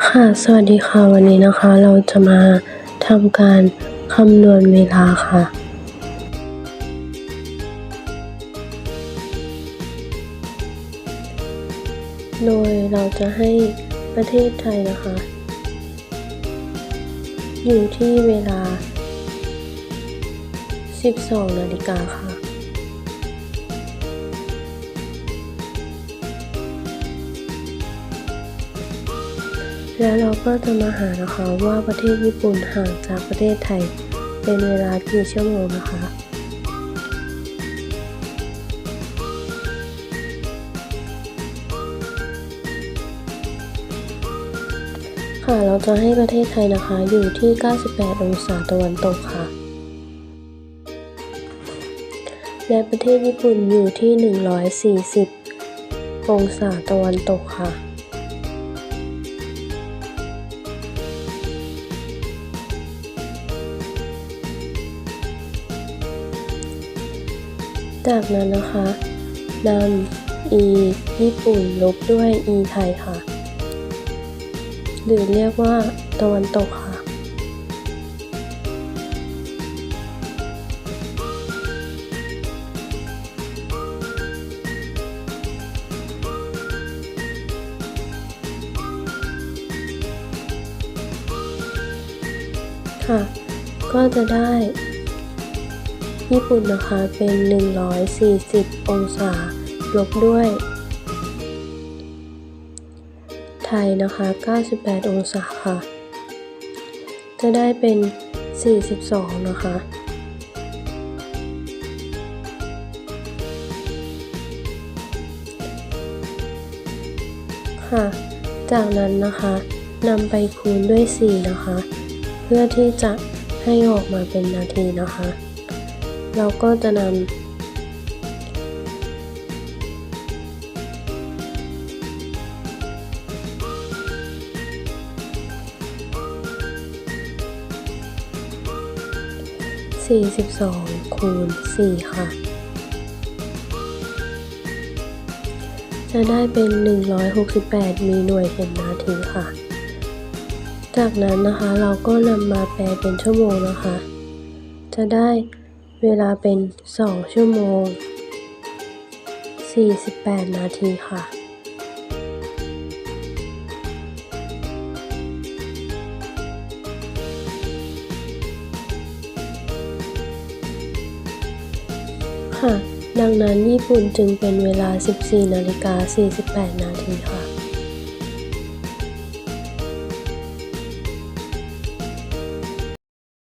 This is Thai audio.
ค่ะ สวัสดีค่ะ วันนี้นะคะ เราจะมาทำการคำนวณเวลาค่ะ โดยเราจะให้ประเทศไทยนะคะ อยู่ที่เวลา 12 นาฬิกาค่ะ แล้วเราก็จะมาหานะคะว่าประเทศญี่ปุ่นห่างจากประเทศไทย เป็นเวลากี่ชั่วโมงนะคะค่ะเราจะให้ประเทศไทยนะคะอยู่ที่ 98 องศาตะวันตกค่ะ และประเทศญี่ปุ่นอยู่ที่ 140 องศาตะวันตกค่ะ จากนั้นนะคะนำ e ญี่ปุ่นลบด้วย e ไทยค่ะ หรือเรียกว่าตะวันตกค่ะ ค่ะ ก็จะได้ ญี่ปุ่นนะคะเป็น 140 องศา ลบด้วย ไทยนะคะ 98 องศาค่ะ จะได้เป็น 42 นะคะค่ะ จากนั้นนะคะนำไปคูณด้วย 4 นะคะ เพื่อที่จะให้ออกมาเป็นนาทีนะคะ เราก็จะนำ42คูณ4ค่ะ จะได้เป็น 168 มีหน่วยเป็นนาทีค่ะจากนั้นนะคะเราก็นำมาแปลเป็นชั่วโมงนะคะ จะได้ เวลาเป็น 2 ชั่วโมง 48 นาทีค่ะ ค่ะ ดังนั้นญี่ปุ่นจึงเป็นเวลา 14 นาฬิกา 48 นาทีค่ะ